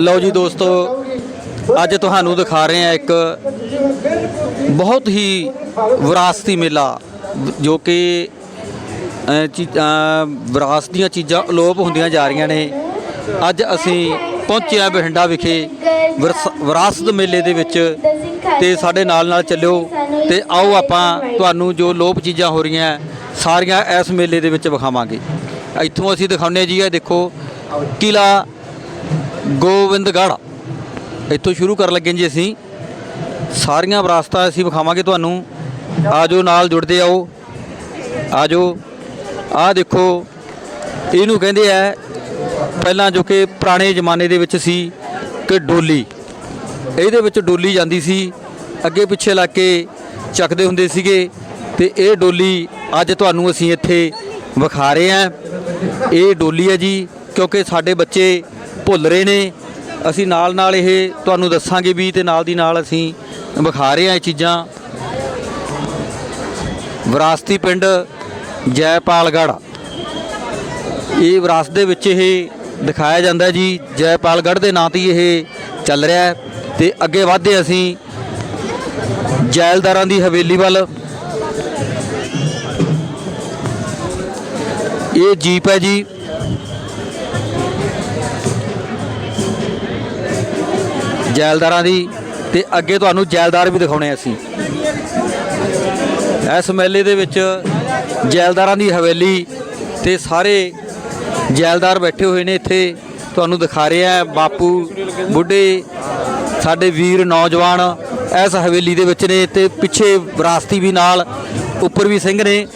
ਲਓ ਜੀ ਦੋਸਤੋ, ਅੱਜ ਤੁਹਾਨੂੰ ਦਿਖਾ ਰਹੇ ਹਾਂ ਇੱਕ ਬਹੁਤ ਹੀ ਵਿਰਾਸਤੀ ਮੇਲਾ, ਜੋ ਕਿ ਵਿਰਾਸਤ ਦੀਆਂ ਚੀਜ਼ਾਂ ਅਲੋਪ ਹੁੰਦੀਆਂ ਜਾ ਰਹੀਆਂ ਨੇ। ਅੱਜ ਅਸੀਂ ਪਹੁੰਚੇ ਹਾਂ ਬਠਿੰਡਾ ਵਿਖੇ, ਵਿਰਸ- ਵਿਰਾਸਤ ਮੇਲੇ ਦੇ ਵਿੱਚ। ਤੇ ਸਾਡੇ ਨਾਲ ਨਾਲ ਚੱਲਿਓ ਤੇ ਆਓ ਆਪਾਂ ਤੁਹਾਨੂੰ ਜੋ ਲੋਪ ਚੀਜ਼ਾਂ ਹੋ ਰਹੀਆਂ, ਸਾਰੀਆਂ ਇਸ ਮੇਲੇ ਦੇ ਵਿੱਚ ਵਿਖਾਵਾਂਗੇ। ਇੱਥੋਂ ਅਸੀਂ ਦਿਖਾਉਂਦੇ ਹਾਂ ਜੀ, ਇਹ ਦੇਖੋ ਕਿਲਾ ਗੋਬਿੰਦਗੜ੍ਹ ਇੱਥੋਂ ਸ਼ੁਰੂ ਕਰਨ ਲੱਗੇ ਜੀ ਅਸੀਂ। ਸਾਰੀਆਂ ਵਿਰਾਸਤਾਂ ਅਸੀਂ ਵਿਖਾਵਾਂਗੇ ਤੁਹਾਨੂੰ। ਆਜੋ, ਨਾਲ ਜੁੜਦੇ ਆਓ। ਆਜੋ। ਆਹ ਦੇਖੋ, ਇਹਨੂੰ ਕਹਿੰਦੇ ਆ, ਪਹਿਲਾਂ ਜੋ ਕਿ ਪੁਰਾਣੇ ਜ਼ਮਾਨੇ ਦੇ ਵਿੱਚ ਸੀ ਕਿ ਡੋਲੀ। ਇਹਦੇ ਵਿੱਚ ਡੋਲੀ ਜਾਂਦੀ ਸੀ। ਅੱਗੇ ਪਿੱਛੇ ਲਾ ਕੇ ਚੱਕਦੇ ਹੁੰਦੇ ਸੀਗੇ। ਤੇ ਇਹ ਡੋਲੀ ਅੱਜ ਤੁਹਾਨੂੰ ਅਸੀਂ ਇੱਥੇ ਵਿਖਾ ਰਹੇ ਹਾਂ। ਇਹ ਡੋਲੀ ਹੈ ਜੀ, ਕਿਉਂਕਿ ਸਾਡੇ ਬੱਚੇ ਭੁੱਲ ਰਹੇ ਨੇ। ਅਸੀਂ ਨਾਲ ਨਾਲ ਇਹ ਤੁਹਾਨੂੰ ਦੱਸਾਂਗੇ ਵੀ ਤੇ ਨਾਲ ਦੀ ਨਾਲ ਅਸੀਂ ਵਿਖਾ ਰਹੇ ਹਾਂ ਇਹ ਚੀਜ਼ਾਂ। ਵਿਰਾਸਤੀ ਪਿੰਡ ਜੈਪਾਲਗੜ੍ਹ। ਇਹ ਵਿਰਾਸਤ ਦੇ ਵਿੱਚ ਇਹ ਦਿਖਾਇਆ ਜਾਂਦਾ ਜੀ, ਜੈਪਾਲਗੜ੍ਹ ਦੇ ਨਾਂ ਤੇ ਹੀ ਇਹ ਚੱਲ ਰਿਹਾ ਹੈ ਤੇ ਅੱਗੇ ਵਧਦੇ ਅਸੀਂ। ਜੈਲਦਾਰਾਂ ਦੀ ਹਵੇਲੀ ਵੱਲ। ਇਹ ਜੀਪ ਹੈ ਜੀ। ਜੈਲਦਾਰਾਂ ਦੀ ਤੇ ਅੱਗੇ ਤੁਹਾਨੂੰ ਜੈਲਦਾਰ ਵੀ ਦਿਖਾਉਣੇ ਅਸੀਂ। ਇਸ ਮੇਲੇ ਦੇ ਵਿੱਚ ਜੈਲਦਾਰਾਂ ਦੀ ਹਵੇਲੀ ਤੇ ਸਾਰੇ ਜੈਲਦਾਰ ਬੈਠੇ ਹੋਏ ਨੇ ਇੱਥੇ। ਤੁਹਾਨੂੰ ਦਿਖਾ ਰਿਹਾ ਬਾਪੂ, ਬੁੱਢੇ, ਸਾਡੇ ਵੀਰ, ਨੌਜਵਾਨ ਇਸ ਹਵੇਲੀ ਦੇ ਵਿੱਚ ਨੇ ਤੇ ਪਿੱਛੇ ਵਿਰਾਸਤੀ ਵੀ ਨਾਲ ਉੱਪਰ ਵੀ ਸਿੰਘ ਨੇ।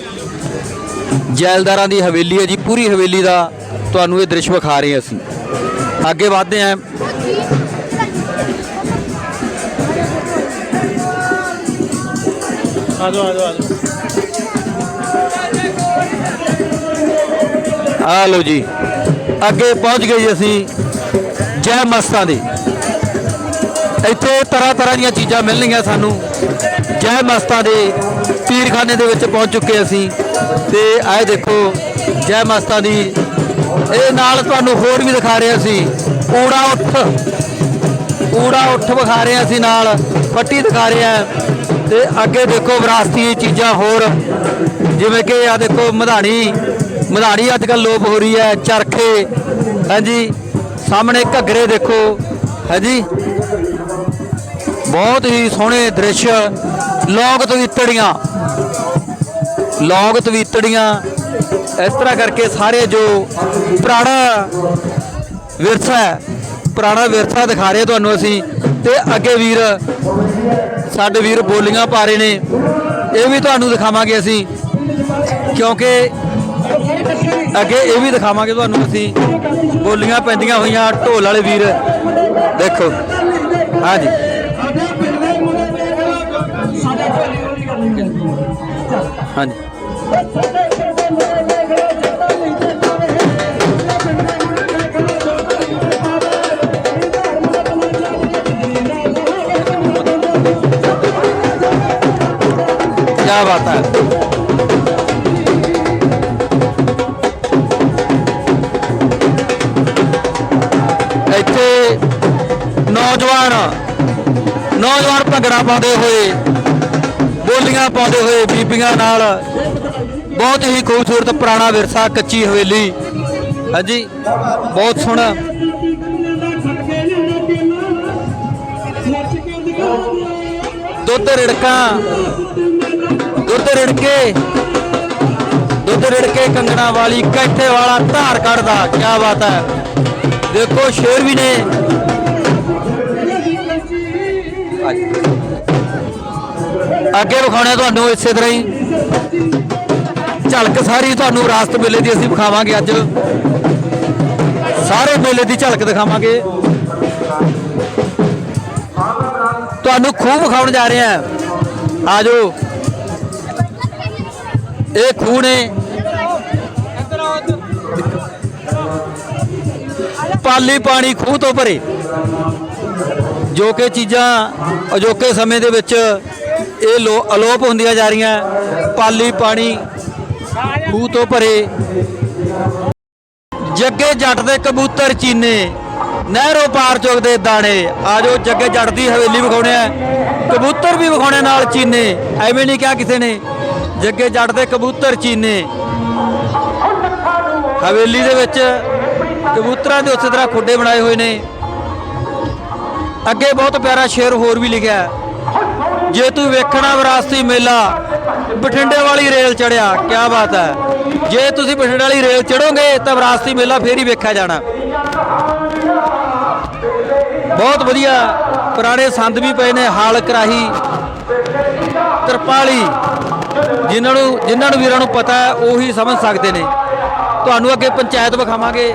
ਜੈਲਦਾਰਾਂ ਦੀ ਹਵੇਲੀ ਹੈ ਜੀ, ਪੂਰੀ ਹਵੇਲੀ ਦਾ ਤੁਹਾਨੂੰ ਇਹ ਦ੍ਰਿਸ਼ ਵਿਖਾ ਰਹੇ ਅਸੀਂ। ਅੱਗੇ ਵਧਦੇ ਹਾਂ। ਆਜੋ ਆਜੋ ਆਜੋ। ਆ ਲਓ ਜੀ। ਅੱਗੇ ਪਹੁੰਚ ਗਏ ਜੀ ਅਸੀਂ ਜੈ ਮਸਤਾਂ ਦੇ। ਇੱਥੇ ਤਰ੍ਹਾਂ ਤਰ੍ਹਾਂ ਦੀਆਂ ਚੀਜ਼ਾਂ ਮਿਲਣਗੀਆਂ ਸਾਨੂੰ। ਜੈ ਮਸਤਾਂ ਦੇ ਪੀਰਖਾਨੇ ਦੇ ਵਿੱਚ ਪਹੁੰਚ ਚੁੱਕੇ ਅਸੀਂ। ਤੇ ਆਏ ਦੇਖੋ, ਜੈ ਮਸਤਾਂ ਦੀ। ਇਹ ਨਾਲ ਤੁਹਾਨੂੰ ਹੋਰ ਵੀ ਦਿਖਾ ਰਹੇ ਅਸੀਂ ਊੜਾ ਉੱਠ। ਊੜਾ ਉੱਠ ਵਿਖਾ ਰਹੇ ਅਸੀਂ ਨਾਲ। ਪੱਟੀ ਦਿਖਾ ਰਹੇ। ਆ ਤੇ ਅੱਗੇ ਦੇਖੋ ਵਿਰਾਸਤੀ ਚੀਜ਼ਾਂ ਹੋਰ, ਜਿਵੇਂ ਕਿ ਆ ਦੇਖੋ ਮਧਾਣੀ ਮਧਾਣੀ ਅੱਜ ਕੱਲ ਲੋਪ ਹੋ ਰਹੀ ਹੈ, ਚਰਖੇ, ਹਾਂਜੀ, ਸਾਹਮਣੇ ਘੱਗਰੇ ਦੇਖੋ, ਹਾਂਜੀ। ਬਹੁਤ ਹੀ ਸੋਹਣੇ ਦ੍ਰਿਸ਼ ਲੋਕ ਤਵੀਤੜੀਆਂ ਲੋਕ ਤਵੀਤੜੀਆਂ, ਇਸ ਤਰ੍ਹਾਂ ਕਰਕੇ ਸਾਰੇ ਜੋ ਪੁਰਾਣਾ ਵਿਰਸਾ ਹੈ, ਪੁਰਾਣਾ ਵਿਰਸਾ ਦਿਖਾ ਰਹੇ ਤੁਹਾਨੂੰ ਅਸੀਂ। ਤੇ ਅੱਗੇ ਵੀਰ ਸਾਡੇ ਵੀਰ ਬੋਲੀਆਂ ਪਾ ਰਹੇ ਨੇ। ਇਹ ਵੀ ਤੁਹਾਨੂੰ ਦਿਖਾਵਾਂਗੇ ਅਸੀਂ। ਕਿਉਂਕਿ ਅੱਗੇ ਇਹ ਵੀ ਦਿਖਾਵਾਂਗੇ ਤੁਹਾਨੂੰ ਅਸੀਂ। ਬੋਲੀਆਂ ਪੈਂਦੀਆਂ ਹੋਈਆਂ ਢੋਲ ਵਾਲੇ ਵੀਰ। ਦੇਖੋ। ਹਾਂਜੀ। ਹਾਂਜੀ। ਕੀ ਬਾਤ ਹੈ ਇੱਥੇ ਨੌਜਵਾਨ ਨੌਜਵਾਨ ਭੰਗੜਾ ਪਾਉਂਦੇ ਹੋਏ, ਬੋਲੀਆਂ ਪਾਉਂਦੇ ਹੋਏ ਬੀਬੀਆਂ ਨਾਲ ਬਹੁਤ ਹੀ ਖੂਬਸੂਰਤ ਪੁਰਾਣਾ ਵਿਰਸਾ ਕੱਚੀ ਹਵੇਲੀ। ਹਾਂਜੀ, ਬਹੁਤ ਸੋਹਣਾ। ਦੁੱਧ ਰਿੜਕਾਂ ਦੁੱਧ ਰਿੜਕੇ। ਦੁੱਧ ਰਿੜਕੇ ਕੰਗਣਾ ਵਾਲੀ, ਕੈਠੇ ਵਾਲਾ ਧਾਰ ਕੱਢਦਾ ਕੀ ਬਾਤ ਹੈ। ਦੇਖੋ, ਸ਼ੇਰ ਵੀ ਨੇ। ਅੱਗੇ ਵਿਖਾਉਣੇ ਤੁਹਾਨੂੰ ਇਸੇ ਤਰ੍ਹਾਂ ਹੀ। ਝਲਕ ਸਾਰੀ ਤੁਹਾਨੂੰ ਰਾਸਤ ਮੇਲੇ ਦੀ ਅਸੀਂ ਵਿਖਾਵਾਂਗੇ ਅੱਜ। ਸਾਰੇ ਮੇਲੇ ਦੀ ਝਲਕ ਦਿਖਾਵਾਂਗੇ। ਤੁਹਾਨੂੰ ਖੂਹ ਵਿਖਾਉਣ ਜਾ ਰਹੇ ਆ। ਆਜੋ ਇਹ ਖੂਹ ਨੇ। ਪਾਲੀ ਪਾਣੀ ਖੂਹ ਤੋਂ ਭਰੇ। ਜੋ ਕਿ ਚੀਜ਼ਾਂ ਅਜੋਕੇ ਸਮੇਂ ਦੇ ਵਿੱਚ ਇਹ ਲੋ ਅਲੋਪ ਹੁੰਦੀਆਂ ਜਾ ਰਹੀਆਂ। ਪਾਲੀ ਪਾਣੀ ਖੂਹ ਤੋਂ ਭਰੇ। ਜੱਗੇ ਜੱਟ ਦੇ ਕਬੂਤਰ ਚੀਨੇ, ਨਹਿਰੋਂ ਪਾਰ ਚੁਗਦੇ ਦਾਣੇ। ਆਜੋ ਜੱਗੇ ਜੱਟ ਦੀ ਹਵੇਲੀ ਵਿਖਾਉਣੇ ਆ। ਕਬੂਤਰ ਵੀ ਵਿਖਾਉਣੇ ਨਾਲ ਚੀਨੇ। ਐਵੇਂ ਨਹੀਂ ਕਿਹਾ ਕਿਸੇ ਨੇ। ਜੱਗੇ ਜੱਟ ਦੇ ਕਬੂਤਰ ਚੀਨੇ। ਹਵੇਲੀ ਦੇ ਵਿੱਚ ਕਬੂਤਰਾਂ ਦੇ ਉਸੇ ਤਰ੍ਹਾਂ ਖੁੱਡੇ ਬਣਾਏ ਹੋਏ ਨੇ। ਅੱਗੇ ਬਹੁਤ ਪਿਆਰਾ ਸ਼ੇਰ ਹੋਰ ਵੀ ਲਿਖਿਆ ਜੇ ਤੂੰ ਵੇਖਣਾ ਵਿਰਾਸਤੀ ਮੇਲਾ, ਬਠਿੰਡੇ ਵਾਲੀ ਰੇਲ ਚੜਿਆ ਕੀ ਬਾਤ ਹੈ। ਜੇ ਤੁਸੀਂ ਬਠਿੰਡੇ ਵਾਲੀ ਰੇਲ ਚੜੋਗੇ ਤਾਂ ਵਿਰਾਸਤੀ ਮੇਲਾ ਫੇਰ ਹੀ ਵੇਖਿਆ ਜਾਣਾ। ਬਹੁਤ ਵਧੀਆ ਪੁਰਾਣੇ ਸੰਦ ਵੀ ਪਏ ਨੇ, ਹਾਲ ਕਰਾਹੀ ਤਰਪਾਲੀ ਜਿਨ੍ਹਾਂ ਨੂੰ ਜਿਨ੍ਹਾਂ ਨੂੰ ਵੀਰਾਂ ਨੂੰ ਪਤਾ ਹੈ, ਉਹੀ ਸਮਝ ਸਕਦੇ ਨੇ। ਤੁਹਾਨੂੰ ਅੱਗੇ ਪੰਚਾਇਤ ਵਿਖਾਵਾਂਗੇ।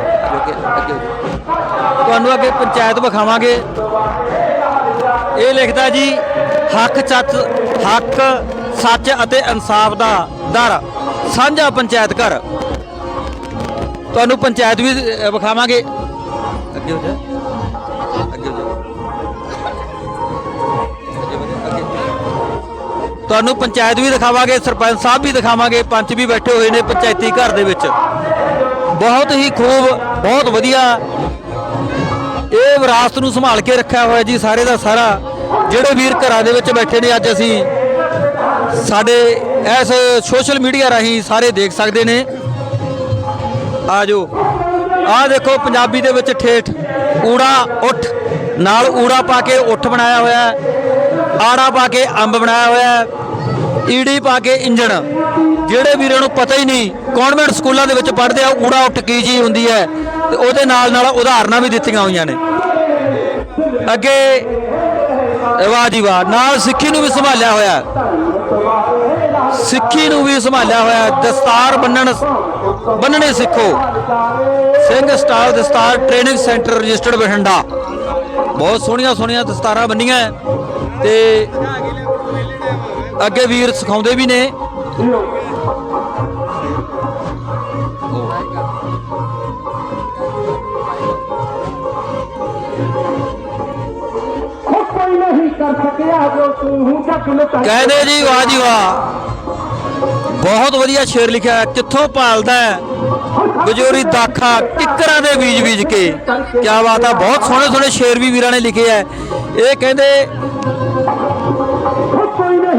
ਤੁਹਾਨੂੰ ਅੱਗੇ ਪੰਚਾਇਤ ਵਿਖਾਵਾਂਗੇ। ਇਹ ਲਿਖਦਾ ਜੀ, ਹੱਕ ਸੱਚ ਹੱਕ ਸੱਚ ਅਤੇ ਇਨਸਾਫ ਦਾ ਦਰ। ਸਾਂਝਾ ਪੰਚਾਇਤ ਘਰ। ਤੁਹਾਨੂੰ ਪੰਚਾਇਤ ਵੀ ਵਿਖਾਵਾਂਗੇ। ਅੱਗੇ ਹੋ ਜਾ। ਤੁਹਾਨੂੰ ਪੰਚਾਇਤ ਵੀ ਦਿਖਾਵਾਂਗੇ, ਸਰਪੰਚ ਸਾਹਿਬ ਵੀ ਦਿਖਾਵਾਂਗੇ, ਪੰਚ ਵੀ ਬੈਠੇ ਹੋਏ ਨੇ ਪੰਚਾਇਤੀ ਘਰ ਦੇ ਵਿੱਚ। ਬਹੁਤ ਹੀ ਖੂਬ, ਬਹੁਤ ਵਧੀਆ ਇਹ ਵਿਰਾਸਤ ਨੂੰ ਸੰਭਾਲ ਕੇ ਰੱਖਿਆ ਹੋਇਆ ਜੀ ਸਾਰੇ ਦਾ ਸਾਰਾ। ਜਿਹੜੇ ਵੀਰ ਘਰਾਂ ਦੇ ਵਿੱਚ ਬੈਠੇ ਨੇ ਅੱਜ ਅਸੀਂ, ਸਾਡੇ ਇਸ ਸੋਸ਼ਲ ਮੀਡੀਆ ਰਾਹੀਂ ਸਾਰੇ ਦੇਖ ਸਕਦੇ ਨੇ। ਆਜੋ ਆਹ ਦੇਖੋ ਪੰਜਾਬੀ ਦੇ ਵਿੱਚ ਠੇਠ, ਊੜਾ ਉੱਠ, ਨਾਲ ਊੜਾ ਪਾ ਕੇ ਉੱਠ ਬਣਾਇਆ ਹੋਇਆ ਹੈ। ਆੜਾ ਪਾ ਕੇ ਅੰਬ ਬਣਾਇਆ ਹੋਇਆ ਈੜੀ ਪਾ ਕੇ ਇੰਜਣ। ਜਿਹੜੇ ਵੀਰਾਂ ਨੂੰ ਪਤਾ ਹੀ ਨਹੀਂ ਕਨਵੈਂਟ ਸਕੂਲਾਂ ਦੇ ਵਿੱਚ ਪੜ੍ਹਦੇ ਆ, ਊੜਾ ਉੱਠ ਕੀ ਚੀਜ਼ ਹੁੰਦੀ ਹੈ, ਤੇ ਉਹਦੇ ਨਾਲ ਨਾਲ ਉਦਾਹਰਨਾਂ ਵੀ ਦਿੱਤੀਆਂ ਹੋਈਆਂ ਨੇ। ਅੱਗੇ, ਵਾਹ ਜੀ ਵਾਹ, ਨਾਲ ਸਿੱਖੀ ਨੂੰ ਵੀ ਸੰਭਾਲਿਆ ਹੋਇਆ ਸਿੱਖੀ ਨੂੰ ਵੀ ਸੰਭਾਲਿਆ ਹੋਇਆ ਦਸਤਾਰ ਬੰਨਣ ਬੰਨਣੇ ਸਿੱਖੋ। Singh style Dastar training centre registered Bathinda. ਬਹੁਤ ਸੋਹਣੀਆਂ ਸੋਹਣੀਆਂ ਦਸਤਾਰਾਂ ਬੰਨੀਆਂ ਤੇ ਅੱਗੇ ਵੀਰ ਸਿਖਾਉਂਦੇ ਵੀ ਨੇ। ਕੋਈ ਨਹੀਂ ਕਰ ਸਕਿਆ ਜੋ ਤੂੰ ਜੱਗ ਲੁਟਾਈ ਕਹਿੰਦੇ ਜੀ ਵਾਹ ਜੀ ਵਾਹ। ਬਹੁਤ ਵਧੀਆ ਸ਼ੇਰ ਲਿਖਿਆ। ਕਿੱਥੋਂ ਪਾਲਦਾ ਹੈ? ਬਜੋਰੀ ਦਾਖਾ ਕਿੱਕਰਾਂ ਦੇ ਬੀਜ ਬੀਜ ਕੇ। ਕੀ ਬਾਤ ਆ ਬਹੁਤ ਸੋਹਣੇ ਸੋਹਣੇ ਸ਼ੇਰ ਵੀ ਵੀਰਾਂ ਨੇ ਲਿਖੇ ਹੈ। ਇਹ ਕਹਿੰਦੇ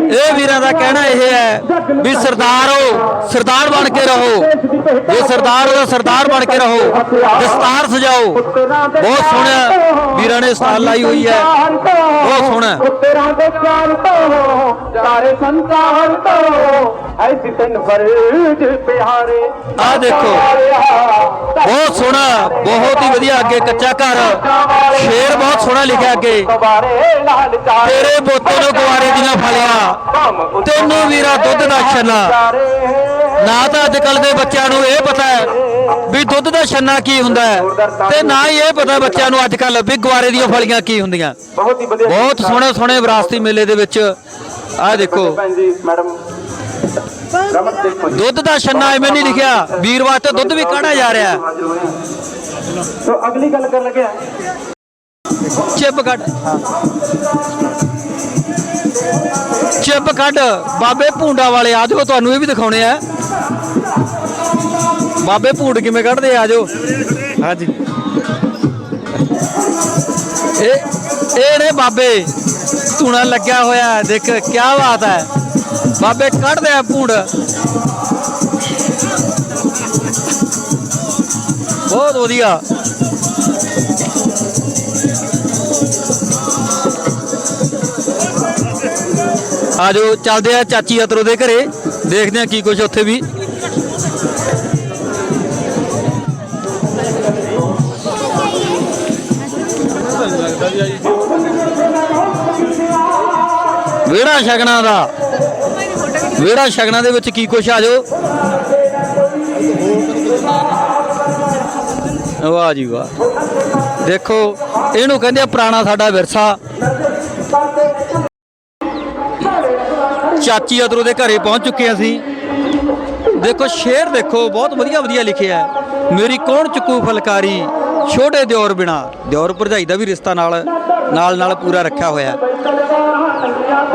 ਇਹ ਵੀਰਾਂ ਦਾ ਕਹਿਣਾ ਇਹ ਹੈ ਵੀ ਸਰਦਾਰ ਹੋ ਸਰਦਾਰ ਬਣ ਕੇ ਰਹੋ। ਜੇ ਸਰਦਾਰ ਹੋ ਸਰਦਾਰ ਬਣ ਕੇ ਰਹੋ ਦਸਤਾਰ ਸਜਾਓ। ਬਹੁਤ ਸੋਹਣਾ ਵੀਰਾਂ ਨੇ ਸਟਾਲ ਲਾਈ ਹੋਈ ਹੈ। ਬਹੁਤ ਸੋਹਣਾ। ਪੁੱਤਰਾਂ ਦੇ ਚਾਰ ਤੋਂ ਸਾਰੇ ਸੰਤਾਨ ਤੋਂ ਐਸੀ ਤਨ ਫਰਜ਼ ਪਿਆਰੇ ਆਹ ਦੇਖੋ। ਬਹੁਤ ਸੋਹਣਾ ਬਹੁਤ ਹੀ ਵਧੀਆ ਅੱਗੇ ਕੱਚਾ ਘਰ। ਸ਼ੇਰ ਬਹੁਤ ਸੋਹਣਾ ਲਿਖਿਆ ਅੱਗੇ। ਤੇਰੇ ਬੋਤੇ ਨੂੰ ਗੁਆਰੇ ਦੀਆਂ ਫਲੀਆਂ। ਤੈਨੂੰ ਵੀਰਾ ਦੁੱਧ ਦਾ ਛੰਨਾ ਨਾ ਤਾਂ ਅੱਜ ਕੱਲ ਦੇ ਬੱਚਿਆਂ ਨੂੰ ਇਹ ਪਤਾ ਹੈ ਵੀ ਦੁੱਧ ਦਾ ਛੰਨਾ ਕੀ ਹੁੰਦਾ ਹੈ ਤੇ ਨਾ ਹੀ ਇਹ ਪਤਾ ਬੱਚਿਆਂ ਨੂੰ ਅੱਜ ਕੱਲ ਵੀ ਗੁਆਰੇ ਦੀਆਂ ਫਲੀਆਂ ਕੀ ਹੁੰਦੀਆਂ। ਬਹੁਤ ਹੀ ਵਧੀਆ ਬਹੁਤ ਸੋਹਣੇ ਸੋਹਣੇ ਵਿਰਾਸਤੀ ਮੇਲੇ ਦੇ ਵਿੱਚ ਆਹ ਦੇਖੋ। ਦੁੱਧ ਦਾ ਛੰਨਾ ਐਵੇਂ ਨਹੀਂ ਲਿਖਿਆ। ਵੀਰ ਵਾਸਤੇ ਦੁੱਧ ਵੀ ਕਾਢਾ ਜਾ ਰਿਹਾ। ਸੋ ਅਗਲੀ ਗੱਲ ਕਰਨ ਲੱਗਿਆ ਚਿੱਬ ਕੱਢ। ਚਿੱਬ ਕੱਢ। ਬਾਬੇ ਭੂੰਡਾ ਵਾਲੇ ਆ ਜਾਓ ਤੁਹਾਨੂੰ ਇਹ ਵੀ ਦਿਖਾਉਣੇ ਆ। ਬਾਬੇ ਭੂੰਡ ਕਿਵੇਂ ਕੱਢਦੇ ਆ? ਜਾਓ। ਹਾਂਜੀ। ਇਹ ਇਹ ਨੇ ਬਾਬੇ, ਧੂਣਾ ਲੱਗਿਆ ਹੋਇਆ ਦੇਖ ਕੀ ਬਾਤ ਹੈ। ਬਾਬੇ ਕੱਢਦੇ ਆ ਭੂੰਡ ਬਹੁਤ ਵਧੀਆ। ਆਜੋ ਚੱਲਦੇ ਆ ਚਾਚੀ ਅਤਰੋ ਦੇ ਘਰੇ। ਦੇਖਦੇ ਆ ਕੀ ਕੁਝ ਉੱਥੇ ਵੀ। ਵਿਹੜਾ ਸ਼ਗਨਾਂ ਦਾ। ਵਿਹੜਾ ਸ਼ਗਨਾਂ ਦੇ ਵਿੱਚ ਕੀ ਕੁਛ ਆ ਆਜੋ ਵਾਹ ਜੀ ਵਾਹ। ਦੇਖੋ, ਇਹਨੂੰ ਕਹਿੰਦੇ ਆ ਪੁਰਾਣਾ ਸਾਡਾ ਵਿਰਸਾ। ਚਾਚੀ ਅਦਰੋ ਦੇ ਘਰੇ ਪਹੁੰਚ ਚੁੱਕੇ ਅਸੀਂ। ਦੇਖੋ, ਸ਼ੇਰ ਦੇਖੋ, ਬਹੁਤ ਵਧੀਆ ਵਧੀਆ ਲਿਖਿਆ ਮੇਰੀ ਕੌਣ ਚੁੱਕੂ ਫਲਕਾਰੀ? ਛੋਟੇ ਦਿਓਰ ਬਿਨਾ, ਦਿਓਰ ਭਰਜਾਈ ਦਾ ਵੀ ਰਿਸ਼ਤਾ ਨਾਲ ਨਾਲ ਨਾਲ ਪੂਰਾ ਰੱਖਿਆ ਹੋਇਆ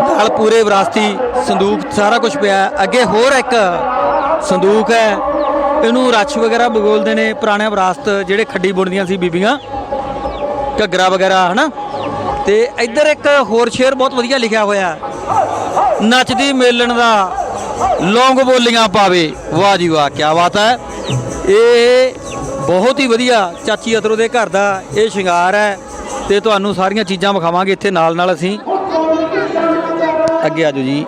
ਨਾਲ ਪੂਰੇ ਵਿਰਾਸਤੀ ਸੰਦੂਕ ਸਾਰਾ ਕੁਝ ਪਿਆ ਅੱਗੇ ਹੋਰ ਇੱਕ ਸੰਦੂਕ ਹੈ। ਇਹਨੂੰ ਰੱਛ ਵਗੈਰਾ ਬਗੋਲਦੇ ਨੇ ਪੁਰਾਣੇ ਵਿਰਾਸਤ ਜਿਹੜੇ ਖੱਡੀ ਬੁਣਦੀਆਂ ਸੀ ਬੀਬੀਆਂ, ਘੱਗਰਾ ਵਗੈਰਾ, ਹਨਾ? ਤੇ ਇੱਧਰ ਇੱਕ ਹੋਰ ਸ਼ੇਰ ਬਹੁਤ ਵਧੀਆ ਲਿਖਿਆ ਹੋਇਆ ਨੱਚਦੀ ਮੇਲਣ ਦਾ ਲੌਂਗ ਬੋਲੀਆਂ ਪਾਵੇ। ਵਾਹ ਜੀ ਵਾਹ ਕੀ ਬਾਤ ਹੈ। ਇਹ ਬਹੁਤ ਹੀ ਵਧੀਆ ਚਾਚੀ ਅਤਰੋ ਦੇ ਘਰ ਦਾ ਇਹ ਸ਼ਿੰਗਾਰ ਹੈ ਤੇ ਤੁਹਾਨੂੰ ਸਾਰੀਆਂ ਚੀਜ਼ਾਂ ਵਿਖਾਵਾਂਗੇ ਇੱਥੇ ਨਾਲ ਨਾਲ ਅਸੀਂ। ਅੱਗੇ ਆਜੋ ਜੀ।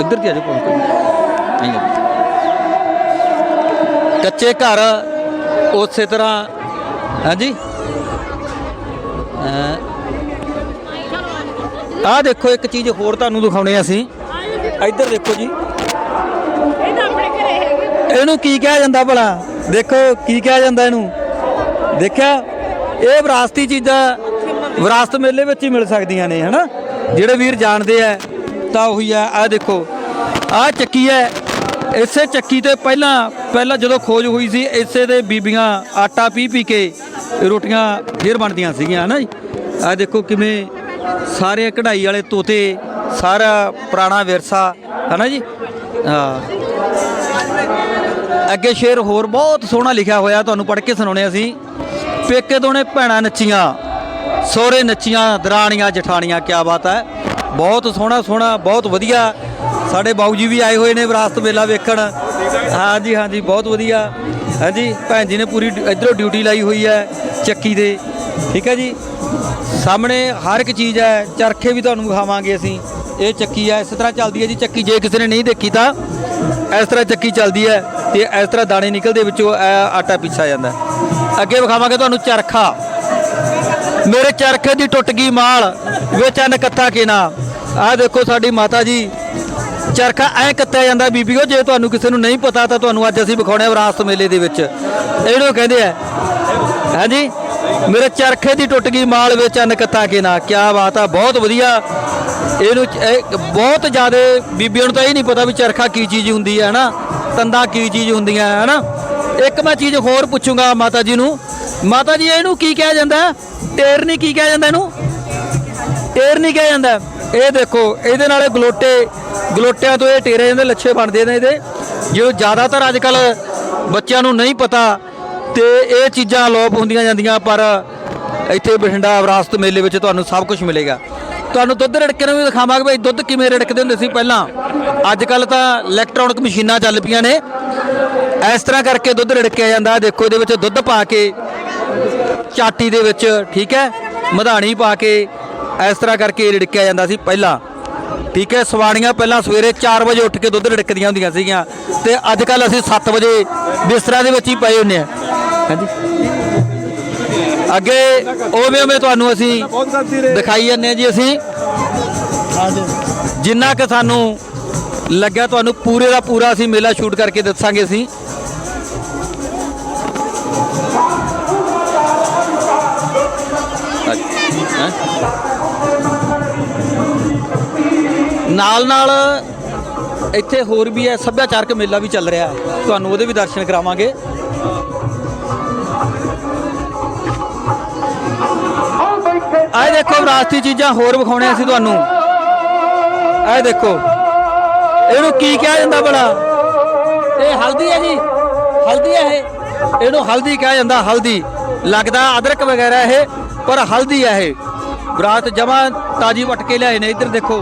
ਇੱਧਰ ਦੀ ਆਜੋ ਪਹੁੰਚ ਨਹੀਂ। ਕੱਚੇ ਘਰ ਉਸੇ ਤਰ੍ਹਾਂ। ਹਾਂਜੀ। ਆ ਦੇਖੋ ਇੱਕ ਚੀਜ਼ ਹੋਰ ਤੁਹਾਨੂੰ ਦਿਖਾਉਣੇ ਅਸੀਂ। ਇੱਧਰ ਦੇਖੋ ਜੀ। ਇਹ ਤਾਂ ਆਪਣੇ ਘਰੇ ਹੈਗੇ। ਇਹਨੂੰ ਕੀ ਕਿਹਾ ਜਾਂਦਾ ਭਲਾ? ਦੇਖੋ ਕੀ ਕਿਹਾ ਜਾਂਦਾ ਇਹਨੂੰ। ਦੇਖਿਆ, ਇਹ ਵਿਰਾਸਤੀ ਚੀਜ਼ਾਂ ਵਿਰਾਸਤ ਮੇਲੇ ਵਿੱਚ ਹੀ ਮਿਲ ਸਕਦੀਆਂ ਨੇ, ਹਨਾ? ਜਿਹੜੇ ਵੀਰ ਜਾਣਦੇ ਆ, ਤਾਂ ਉਹੀ ਆ। ਆ ਦੇਖੋ ਆ ਚੱਕੀ ਹੈ। ਇਸੇ ਚੱਕੀ ਤੇ ਪਹਿਲਾਂ ਪਹਿਲਾਂ ਜਦੋਂ ਖੋਜ ਹੋਈ ਸੀ, ਇਸੇ ਦੇ ਬੀਬੀਆਂ ਆਟਾ ਪੀ ਪੀ ਕੇ ਰੋਟੀਆਂ ਫੇਰ ਬਣਦੀਆਂ ਸੀਗੀਆਂ, ਹਨਾ ਜੀ? ਆ ਦੇਖੋ ਕਿਵੇਂ ਸਾਰੇ ਕਢਾਈ ਵਾਲੇ ਤੋਤੇ, ਸਾਰਾ ਪੁਰਾਣਾ ਵਿਰਸਾ, ਹਨਾ ਜੀ? ਹਾਂ। ਅੱਗੇ ਸ਼ੇਰ ਹੋਰ ਬਹੁਤ ਸੋਹਣਾ ਲਿਖਿਆ ਹੋਇਆ ਤੁਹਾਨੂੰ ਪੜ੍ਹ ਕੇ ਸੁਣਾਉਣੇ ਅਸੀਂ। ਪੇਕੇ ਦੋਨੇ ਭੈਣਾਂ ਨੱਚੀਆਂ, ਸੋਹਰੇ ਨੱਚੀਆਂ, ਦਰਾਣੀਆਂ, ਜਠਾਣੀਆਂ, ਕਿਆ ਬਾਤ ਹੈ। ਬਹੁਤ ਸੋਹਣਾ ਸੋਹਣਾ, ਬਹੁਤ ਵਧੀਆ। ਸਾਡੇ ਬਾਊ ਜੀ ਵੀ ਆਏ ਹੋਏ ਨੇ ਵਿਰਾਸਤ ਮੇਲਾ ਵੇਖਣ। ਹਾਂਜੀ ਹਾਂਜੀ, ਬਹੁਤ ਵਧੀਆ। ਹਾਂਜੀ, ਭੈਣ ਜੀ ਨੇ ਪੂਰੀ ਡਿ- ਇੱਧਰੋਂ ਡਿਊਟੀ ਲਾਈ ਹੋਈ ਹੈ ਚੱਕੀ ਦੇ। ਠੀਕ ਹੈ ਜੀ? ਸਾਹਮਣੇ ਹਰ ਇੱਕ ਚੀਜ਼ ਹੈ, ਚਰਖੇ ਵੀ ਤੁਹਾਨੂੰ ਵਿਖਾਵਾਂਗੇ ਅਸੀਂ। ਇਹ ਚੱਕੀ ਹੈ, ਇਸ ਤਰ੍ਹਾਂ ਚੱਲਦੀ ਹੈ ਜੀ, ਚੱਕੀ ਜੇ ਕਿਸੇ ਨੇ ਨਹੀਂ ਦੇਖੀ ਤਾਂ ਇਸ ਤਰ੍ਹਾਂ ਚੱਕੀ ਚੱਲਦੀ ਹੈ। ਤੇ ਇਸ ਤਰ੍ਹਾਂ ਦਾਣੇ ਨਿਕਲਦੇ ਵਿੱਚੋਂ ਇਹ ਆਟਾ ਪੀਸਾ ਜਾਂਦਾ। ਅੱਗੇ ਵਿਖਾਵਾਂਗੇ ਤੁਹਾਨੂੰ ਚਰਖਾ। ਮੇਰੇ ਚਰਖੇ ਦੀ ਟੁੱਟ ਗਈ ਮਾਲ ਵਿੱਚ ਅਨ ਕੱਥਾ ਕੇ ਆਹ ਦੇਖੋ ਸਾਡੀ ਮਾਤਾ ਜੀ, ਚਰਖਾ ਐ ਕੱਤਿਆ ਜਾਂਦਾ ਬੀਬੀਓ, ਜੇ ਤੁਹਾਨੂੰ ਕਿਸੇ ਨੂੰ ਨਹੀਂ ਪਤਾ ਤਾਂ ਤੁਹਾਨੂੰ ਅੱਜ ਅਸੀਂ ਵਿਖਾਉਣੇ ਆ ਵਿਰਾਸਤ ਮੇਲੇ ਦੇ ਵਿੱਚ। ਇਹਨੂੰ ਕਹਿੰਦੇ ਆ, ਹਾਂਜੀ, ਮੇਰੇ ਚਰਖੇ ਦੀ ਟੁੱਟ ਗਈ ਮਾਲ ਵਿੱਚ ਅਨ ਕੱਥਾ ਕੇ ਨਾ ਕੀ ਬਾਤ ਆ, ਬਹੁਤ ਵਧੀਆ। ਇਹਨੂੰ ਇਹ ਬਹੁਤ ਜ਼ਿਆਦਾ ਬੀਬੀਆਂ ਨੂੰ ਤਾਂ ਇਹ ਨਹੀਂ ਪਤਾ ਵੀ ਚਰਖਾ ਕੀ ਚੀਜ਼ ਹੁੰਦੀ ਹੈ, ਹਨਾ? ਤੰਦਾ ਕੀ ਚੀਜ਼ ਹੁੰਦੀਆਂ ਹੈ ਨਾ ਇੱਕ ਮੈਂ ਚੀਜ਼ ਹੋਰ ਪੁੱਛੂੰਗਾ ਮਾਤਾ ਜੀ ਨੂੰ। ਮਾਤਾ ਜੀ, ਇਹਨੂੰ ਕੀ ਕਿਹਾ ਜਾਂਦਾ? ਹੈ? ਟੇਰਨੀ ਕੀ ਕਿਹਾ ਜਾਂਦਾ ਇਹਨੂੰ? ਟੇਰਨੀ ਕਿਹਾ ਜਾਂਦਾ। ਇਹ ਦੇਖੋ, ਇਹਦੇ ਨਾਲ ਗਲੋਟੇ, ਗਲੋਟਿਆਂ ਤੋਂ ਇਹ ਟੇਰੇ ਜਾਂਦੇ ਲੱਛੇ ਬਣਦੇ ਨੇ ਇਹਦੇ। ਜੋ ਜ਼ਿਆਦਾਤਰ ਅੱਜ ਕੱਲ ਬੱਚਿਆਂ ਨੂੰ ਨਹੀਂ ਪਤਾ ਤੇ ਇਹ ਚੀਜ਼ਾਂ ਅਲੋਪ ਹੁੰਦੀਆਂ ਜਾਂਦੀਆਂ, ਪਰ ਇੱਥੇ ਬਠਿੰਡਾ ਵਿਰਾਸਤ ਮੇਲੇ ਵਿੱਚ ਤੁਹਾਨੂੰ ਸਭ ਕੁਝ ਮਿਲੇਗਾ। ਤੁਹਾਨੂੰ ਦੁੱਧ ਰੜਕੇ ਨੂੰ ਵੀ ਦਿਖਾਵਾਂਗੇ ਬਈ, ਦੁੱਧ ਕਿਵੇਂ ਰੜਕਦੇ ਹੁੰਦੇ ਸੀ ਪਹਿਲਾਂ। ਅੱਜ ਕੱਲ ਤਾਂ ਇਲੈਕਟ੍ਰੋਨਿਕ ਮਸ਼ੀਨਾਂ ਚੱਲ ਪਈਆਂ ਨੇ। ਇਸ ਤਰ੍ਹਾਂ ਕਰਕੇ ਦੁੱਧ ਰੜਕਿਆ ਜਾਂਦਾ। ਦੇਖੋ, ਇਹਦੇ ਵਿੱਚ ਦੁੱਧ ਪਾ ਕੇ, ਚਾਟੀ ਦੇ ਵਿੱਚ, ਠੀਕ ਹੈ? ਮਧਾਣੀ ਪਾ ਕੇ, ਇਸ ਤਰ੍ਹਾਂ ਕਰਕੇ ਰੜਕਿਆ ਜਾਂਦਾ ਸੀ ਪਹਿਲਾਂ। ਠੀਕ ਹੈ? ਸਵਾਣੀਆਂ ਪਹਿਲਾਂ ਸਵੇਰੇ 4 ਵਜੇ ਉੱਠ ਕੇ ਦੁੱਧ ਰਿੜਕਦੀਆਂ ਹੁੰਦੀਆਂ ਸੀਗੀਆਂ। ਤੇ ਅੱਜ ਕੱਲ ਅਸੀਂ 7 ਵਜੇ ਬਿਸਤਰਾ ਦੇ ਵਿੱਚ ਹੀ ਪਏ ਹੁੰਨੇ ਆ ਹਾਂਜੀ? ਅੱਗੇ ਉਵੇਂ ਉਵੇਂ ਤੁਹਾਨੂੰ ਅਸੀਂ ਦਿਖਾਈ ਜਾਂਦੇ ਹਾਂ ਜੀ ਅਸੀਂ। ਜਿੰਨਾ ਕਿ ਸਾਨੂੰ ਲੱਗਿਆ ਤੁਹਾਨੂੰ ਪੂਰੇ ਦਾ ਪੂਰਾ ਅਸੀਂ ਮੇਲਾ ਸ਼ੂਟ ਕਰਕੇ ਦੱਸਾਂਗੇ ਅਸੀਂ। ਨਾਲ ਨਾਲ ਇੱਥੇ ਹੋਰ ਵੀ ਹੈ, ਸੱਭਿਆਚਾਰਕ ਮੇਲਾ ਵੀ ਚੱਲ ਰਿਹਾ ਤੁਹਾਨੂੰ ਉਹਦੇ ਵੀ ਦਰਸ਼ਨ ਕਰਾਵਾਂਗੇ। ਆਹ ਦੇਖੋ ਵਿਰਾਸਤੀ ਚੀਜ਼ਾਂ ਹੋਰ ਵਿਖਾਉਣੇ ਅਸੀਂ ਤੁਹਾਨੂੰ। ਆਹ ਦੇਖੋ ਇਹਨੂੰ ਕੀ ਕਿਹਾ ਜਾਂਦਾ ਭਲਾ? ਇਹ ਹਲਦੀ ਹੈ ਜੀ ਹਲਦੀ ਹੈ ਇਹ। ਇਹਨੂੰ ਹਲਦੀ ਕਿਹਾ ਜਾਂਦਾ ਹਲਦੀ। ਲੱਗਦਾ ਅਦਰਕ ਵਗੈਰਾ ਇਹ ਪਰ ਹਲਦੀ ਹੈ ਇਹ। ਵਿਰਾਸਤ ਜਮਾ ਤਾਜੀ ਵਟ ਕੇ ਲਿਆਏ ਨੇ ਇੱਧਰ ਦੇਖੋ।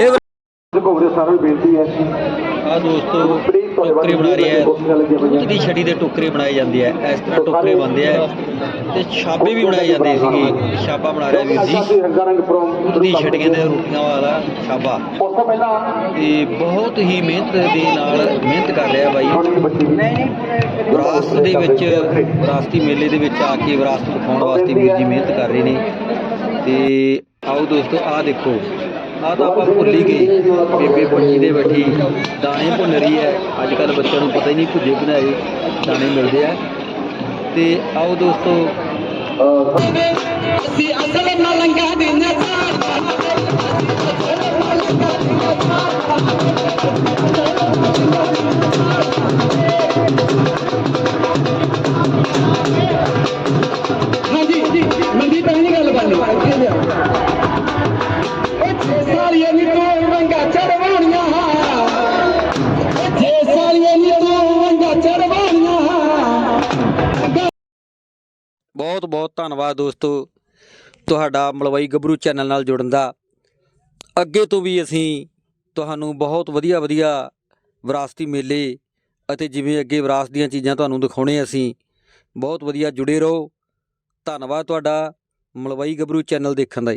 ਇਹ ਭੋਗਰੇ ਸਾਰਿਆਂ ਨੂੰ ਬੇਨਤੀ ਹੈ। ਆ ਦੋਸਤੋ ਟੋਕਰੇ ਬਣਾ ਰਹੇ ਆ। ਦੁੱਧ ਦੀ ਛੜੀ ਦੇ ਟੋਕਰੇ ਬਣਾਏ ਜਾਂਦੇ ਆ। ਇਸ ਤਰ੍ਹਾਂ ਟੋਕਰੇ ਬਣਦੇ ਆ। ਤੇ ਛਾਪੇ ਵੀ ਬਣਾਏ ਜਾਂਦੇ ਸੀਗੇ। ਛਾਪਾ ਬਣਾ ਰਿਹਾ ਵੀਰ ਜੀ। ਰੰਗਾ ਰੰਗ ਪ੍ਰੋਮ ਦੁੱਧ ਦੀ ਛੜੀਆਂ ਦੇ ਰੋਟੀਆਂ ਵਾਲਾ ਛਾਪਾ। ਉਸ ਤੋਂ ਪਹਿਲਾਂ ਤੇ ਬਹੁਤ ਹੀ ਮਿਹਨਤ ਦੇ ਨਾਲ ਮਿਹਨਤ ਕਰ ਰਿਹਾ ਬਾਈ। ਵਿਰਾਸਤ ਦੇ ਵਿੱਚ ਵਿਰਾਸਤੀ ਮੇਲੇ ਦੇ ਵਿੱਚ ਆ ਕੇ ਵਿਰਾਸਤ ਦਿਖਾਉਣ ਵਾਸਤੇ ਵੀਰ ਜੀ ਮਿਹਨਤ ਕਰ ਰਹੇ ਨੇ। ਤੇ ਆਓ ਦੋਸਤੋ ਆਹ ਦੇਖੋ। ਆਹ ਤਾਂ ਆਪਾਂ ਭੁੱਲ ਹੀ ਗਏ। ਬੇਬੇ ਬੱਚੀ ਦੇ ਬੈਠੀ। ਦਾਣੇ ਭੁੰਨ ਰਹੀ ਹੈ। ਅੱਜ ਕੱਲ ਬੱਚਿਆਂ ਨੂੰ ਪਤਾ ਹੀ ਨਹੀਂ ਭੁੱਜੇ ਬਣਾਏ ਦਾਣੇ ਮਿਲਦੇ ਆ। ਤੇ ਆਓ ਦੋਸਤੋ। ਅਸੀਂ ਅਸਲ ਮਲੰਗਾ ਦੇ ਨਜ਼ਾਰ ਹਾਂਜੀ ਬਹੁਤ ਬਹੁਤ ਧੰਨਵਾਦ ਦੋਸਤੋ ਤੁਹਾਡਾ ਮਲਵਈ ਗੱਭਰੂ ਚੈਨਲ ਨਾਲ ਜੁੜਨ ਦਾ। ਅੱਗੇ ਤੋਂ ਵੀ ਅਸੀਂ ਤੁਹਾਨੂੰ ਬਹੁਤ ਵਧੀਆ ਵਧੀਆ ਵਿਰਾਸਤੀ ਮੇਲੇ ਅਤੇ ਜਿਵੇਂ ਅੱਗੇ ਵਿਰਾਸਤ ਦੀਆਂ ਚੀਜ਼ਾਂ ਤੁਹਾਨੂੰ ਦਿਖਾਉਣੇ ਅਸੀਂ, ਬਹੁਤ ਵਧੀਆ ਜੁੜੇ ਰਹੋ। ਧੰਨਵਾਦ ਤੁਹਾਡਾ ਮਲਵਈ ਗੱਭਰੂ ਚੈਨਲ ਦੇਖਣ ਦਾ